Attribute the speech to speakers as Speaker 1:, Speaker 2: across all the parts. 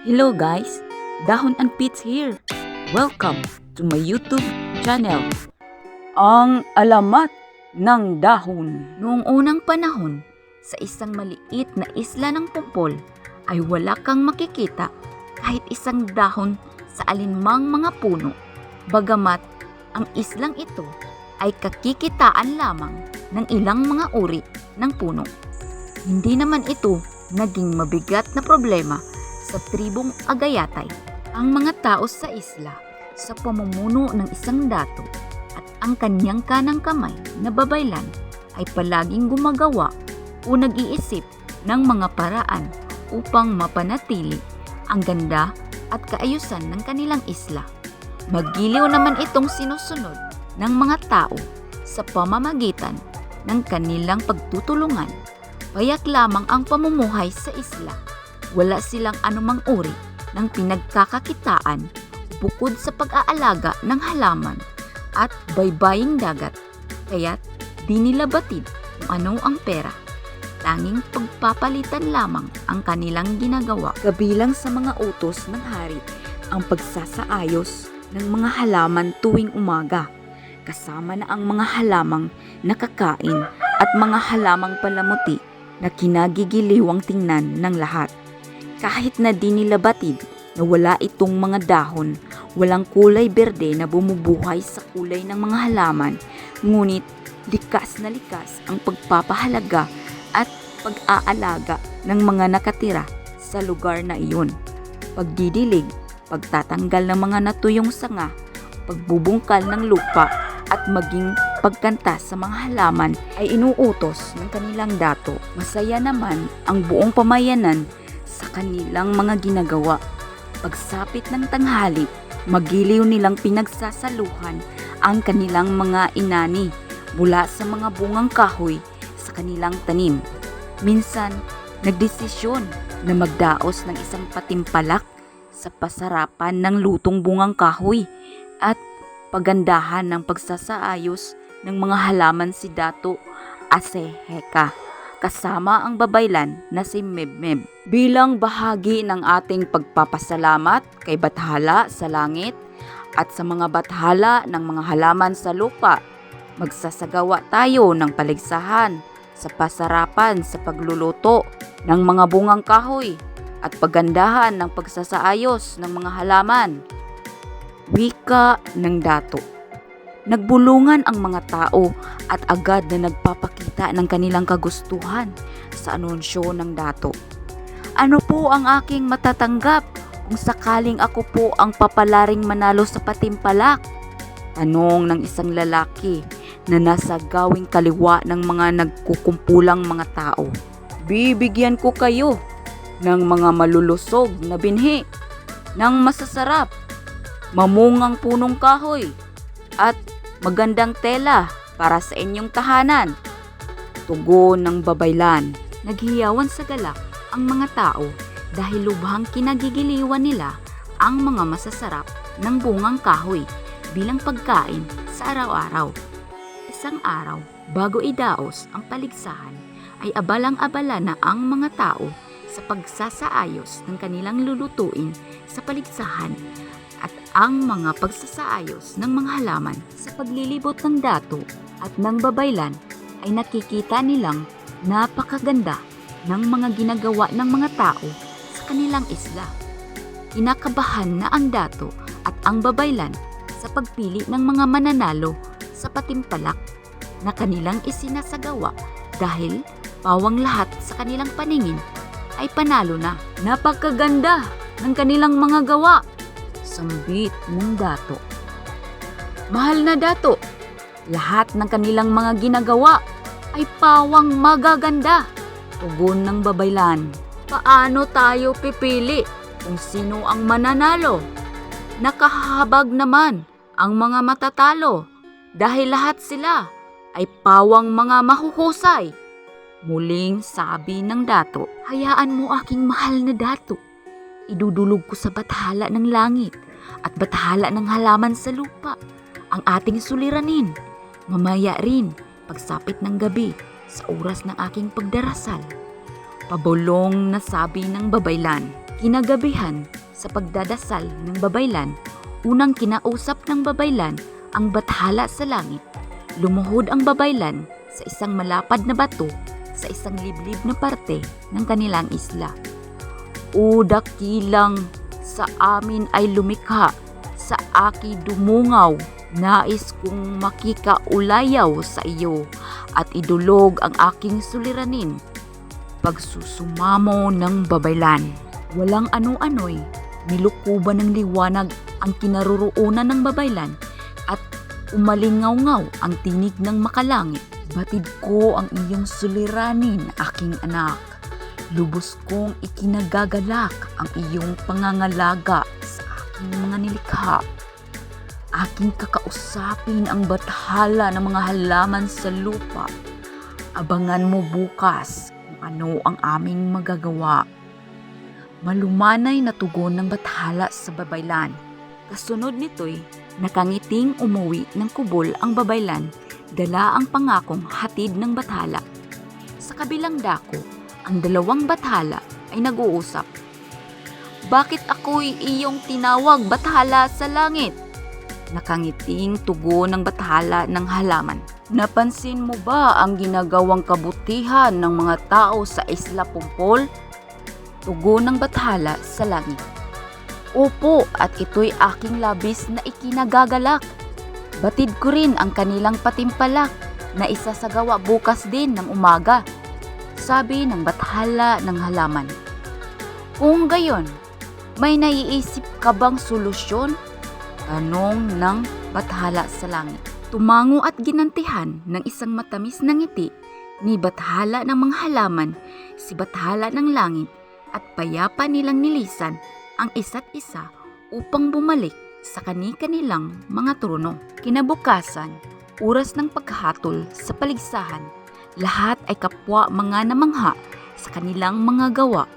Speaker 1: Hello guys, Dahon and Pits here. Welcome to my YouTube channel. Ang alamat ng dahon. Noong unang panahon, sa isang maliit na isla ng Pupol ay wala kang makikita kahit isang dahon sa alinmang mga puno. Bagamat ang islang ito ay kakikitaan lamang ng ilang mga uri ng puno. Hindi naman ito naging mabigat na problema sa tribong Agayatay. Ang mga tao sa isla sa pamumuno ng isang dato at ang kanyang kanang kamay na babaylan ay palaging gumagawa o nag-iisip ng mga paraan upang mapanatili ang ganda at kaayusan ng kanilang isla. Magiliw naman itong sinusunod ng mga tao sa pamamagitan ng kanilang pagtutulungan. Payak lamang ang pamumuhay sa isla. Wala silang anumang uri ng pinagkakakitaan bukod sa pag-aalaga ng halaman at baybaying dagat. Kaya't di nila batid kung ano ang pera. Tanging pagpapalitan lamang ang kanilang ginagawa. Kabilang sa mga utos ng hari ang pagsasaayos ng mga halaman tuwing umaga. Kasama na ang mga halamang nakakain at mga halamang palamuti na kinagigiliwang tingnan ng lahat. Kahit na di nila na wala itong mga dahon, walang kulay berde na bumubuhay sa kulay ng mga halaman, ngunit likas na likas ang pagpapahalaga at pag-aalaga ng mga nakatira sa lugar na iyon. Pagdidilig, pagtatanggal ng mga natuyong sanga, pagbubungkal ng lupa at maging pagkanta sa mga halaman ay inuutos ng kanilang dato. Masaya naman ang buong pamayanan sa kanilang mga ginagawa. Pagsapit ng tanghali, magiliw nilang pinagsasaluhan ang kanilang mga inani mula sa mga bungang kahoy sa kanilang tanim. Minsan, nagdesisyon na magdaos ng isang patimpalak sa pasarapan ng lutong bungang kahoy at pagandahan ng pagsasaayos ng mga halaman si Dato Aseheka kasama ang babaylan na si Mebmeb. Bilang bahagi ng ating pagpapasalamat kay Bathala sa langit at sa mga bathala ng mga halaman sa lupa, magsasagawa tayo ng paligsahan sa pasarapan sa pagluluto ng mga bungang kahoy at pagandahan ng pagsasaayos ng mga halaman. Wika ng dato. Nagbulungan ang mga tao at agad na nagpapakita ng kanilang kagustuhan sa anunsyo ng dato. Ano po ang aking matatanggap kung sakaling ako po ang papalaring manalo sa patimpalak? Tanong ng isang lalaki na nasa gawing kaliwa ng mga nagkukumpulang mga tao. Bibigyan ko kayo ng mga malulusog na binhi, ng masasarap, mamungang punong kahoy, at magandang tela para sa inyong tahanan. Tugon ng babaylan. Naghiyawan sa galak ang mga tao dahil lubhang kinagigiliwan nila ang mga masasarap ng bungang kahoy bilang pagkain sa araw-araw. Isang araw, bago idaos ang paligsahan, ay abalang-abala na ang mga tao sa pagsasaayos ng kanilang lulutuin sa paligsahan at ang mga pagsasaayos ng mga halaman sa paglilibot ng dato at ng babaylan ay nakikita nilang napakaganda ng mga ginagawa ng mga tao sa kanilang isla. Kinakabahan na ang dato at ang babaylan sa pagpili ng mga mananalo sa patimpalak na kanilang isinasagawa dahil pawang lahat sa kanilang paningin ay panalo na. Napakaganda ng kanilang mga gawa. Sambit ng dato. Mahal na dato, lahat ng kanilang mga ginagawa ay pawang magaganda. Tugon ng babaylan. Paano tayo pipili kung sino ang mananalo? Nakahabag naman ang mga matatalo dahil lahat sila ay pawang mga mahuhusay. Muling sabi ng dato, Hayaan mo aking mahal na dato. Idudulog ko sa bathala ng langit at bathala ng halaman sa lupa ang ating suliranin. Mamaya rin, pagsapit ng gabi, sa oras ng aking pagdarasal. Pabulong na sabi ng babaylan. Kinagabihan sa pagdadasal ng babaylan, unang kinausap ng babaylan ang bathala sa langit. Lumuhod ang babaylan sa isang malapad na bato sa isang liblib na parte ng kanilang isla. O dakilang sa amin ay lumikha, sa aki dumungaw, nais kong makikaulayaw sa iyo at idulog ang aking suliranin. Pagsusumamo ng babaylan. Walang ano-ano'y nilukuban ng liwanag ang kinaroroonan ng babaylan at umalingaw-ngaw ang tinig ng makalangit. Batid ko ang iyong suliranin, aking anak. Lubos kong ikinagagalak ang iyong pangangalaga sa aking mga nilikha. Aking kakausapin ang bathala ng mga halaman sa lupa. Abangan mo bukas kung ano ang aming magagawa. Malumanay na tugon ng bathala sa babaylan. Kasunod nito'y nakangiting umuwi ng kubol ang babaylan, dala ang pangakong hatid ng bathala. Sa kabilang dako, ang dalawang bathala ay nag-uusap. Bakit ako'y iyong tinawag bathala sa langit? Nakangiting tugon ng bathala ng halaman. Napansin mo ba ang ginagawang kabutihan ng mga tao sa Isla Pumpol? Tugon ng bathala sa langit. Opo, at ito'y aking labis na ikinagagalak. Batid ko rin ang kanilang patimpalak na isasagawa bukas din ng umaga. Sabi ng bathala ng halaman. Kung gayon, may naiisip ka bang solusyon? Tanong ng bathala sa langit. Tumango at ginantihan ng isang matamis na ngiti ni bathala ng mga halaman, si bathala ng langit at payapa nilang nilisan ang isa't isa upang bumalik sa kani-kanilang mga trono. Kinabukasan, oras ng paghatol sa paligsahan, lahat ay kapwa mga namangha sa kanilang mga gawa.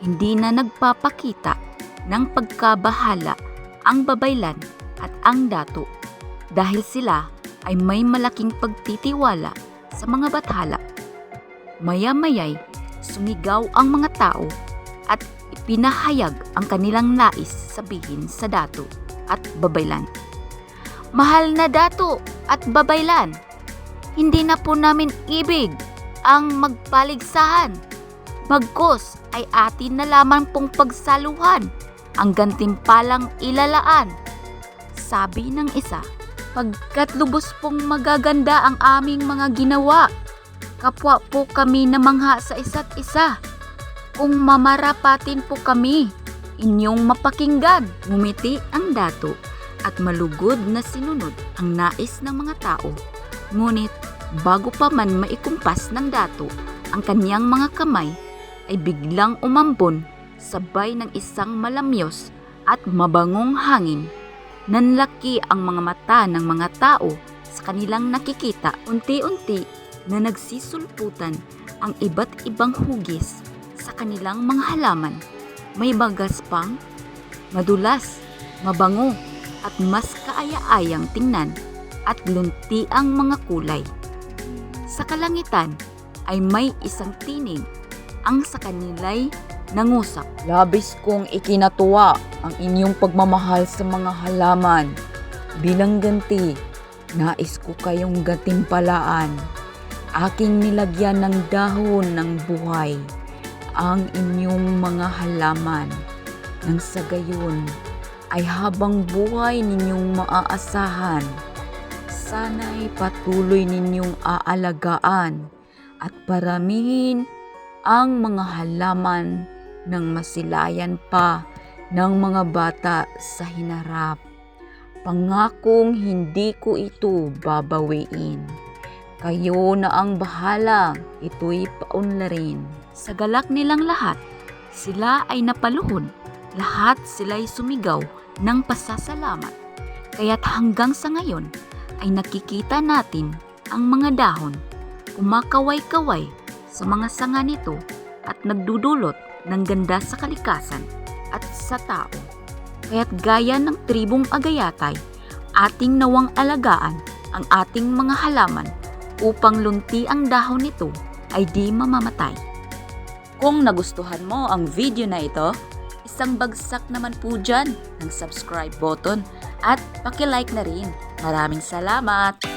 Speaker 1: Hindi na nagpapakita ng pagkabahala ang babaylan at ang dato dahil sila ay may malaking pagtitiwala sa mga bathala. Maya-mayay, sumigaw ang mga tao at ipinahayag ang kanilang nais sabihin sa dato at babaylan. Mahal na dato at babaylan, hindi na po namin ibig ang magpaligsahan. Bagkos ay atin na lamang pong pagsaluhan ang gantimpalang ilalaan. Sabi ng isa, pagkat lubos pong magaganda ang aming mga ginawa, kapwa po kami namangha sa isa't isa. Kung mamarapatin po kami, inyong mapakinggan. Ngumiti ang dato at malugod na sinunod ang nais ng mga tao. Ngunit bago pa man maikumpas ng dato ang kanyang mga kamay, ay biglang umambon sabay ng isang malamyos at mabangong hangin. Nanlaki ang mga mata ng mga tao sa kanilang nakikita. Unti-unti na nagsisulputan ang iba't ibang hugis sa kanilang mga halaman. May bagas pang, madulas, mabango, at mas kaaya-ayang tingnan at lunti ang mga kulay. Sa kalangitan ay may isang tinig ang sa kanila'y nangusap. Labis kong ikinatuwa ang inyong pagmamahal sa mga halaman. Bilang ganti, nais ko kayong gatimpalaan. Aking nilagyan ng dahon ng buhay ang inyong mga halaman. Nang sa gayon, ay habang buhay ninyong maaasahan, sana'y patuloy ninyong aalagaan at paramihin ang mga halaman ng masilayan pa ng mga bata sa hinarap. Pangakong hindi ko ito babawiin. Kayo na ang bahala, ito'y paunlarin. Sa galak nilang lahat, sila ay napaluhod. Lahat sila'y sumigaw ng pasasalamat. Kaya't hanggang sa ngayon ay nakikita natin ang mga dahon kumakaway-kaway sa mga sanga nito at nagdudulot ng ganda sa kalikasan at sa tao. Kaya't gaya ng tribong agayatay, ating nawang alagaan ang ating mga halaman upang lunti ang dahon nito ay di mamamatay. Kung nagustuhan mo ang video na ito, isang bagsak naman po dyan ng subscribe button at pakilike na rin. Maraming salamat!